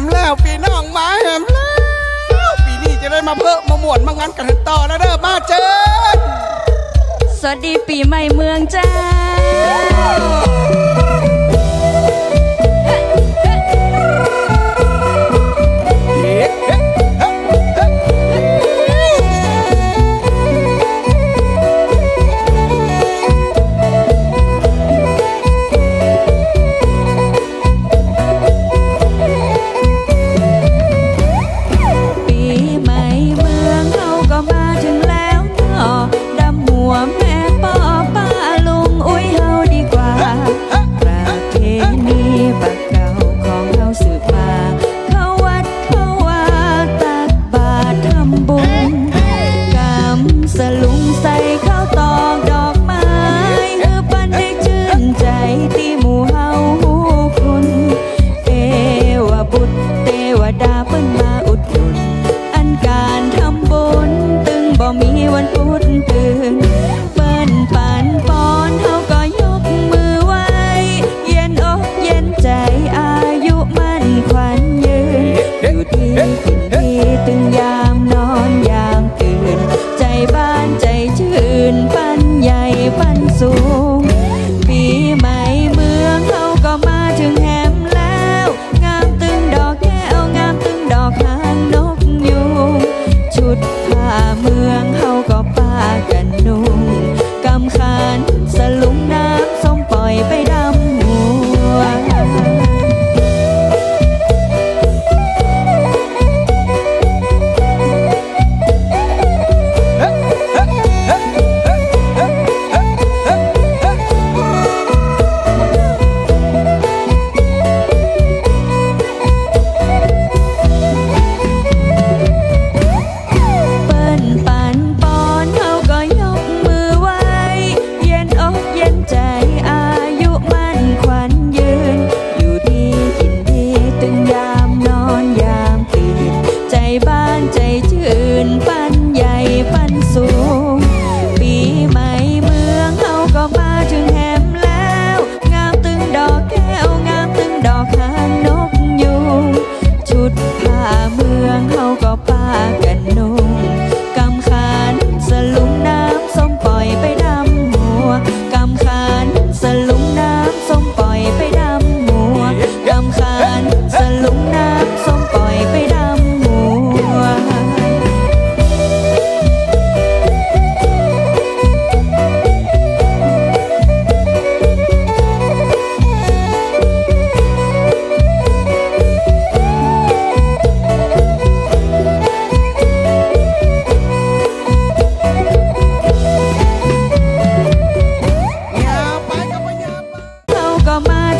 มแล้วปีน้องมาแหมแล้วปีนี้จะได้มาเพิ่มมาหมวนมางั้นกันต่อแล้วเด้อมาเจอสวัสดีปีใหม่เมืองจ้า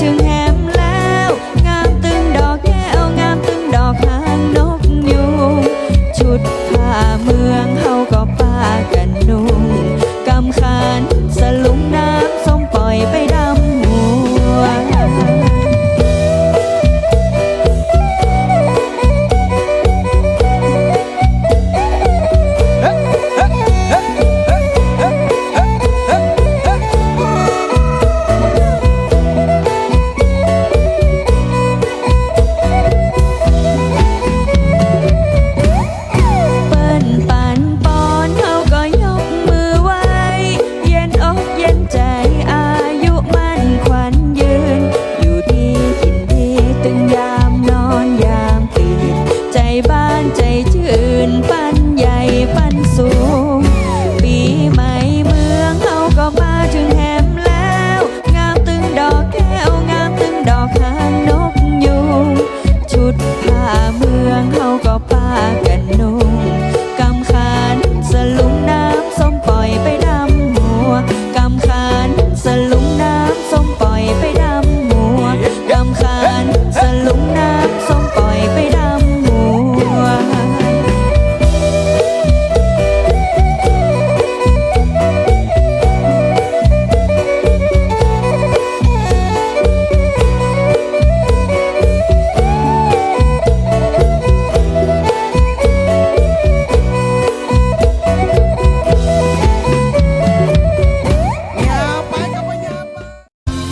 ถึงแหม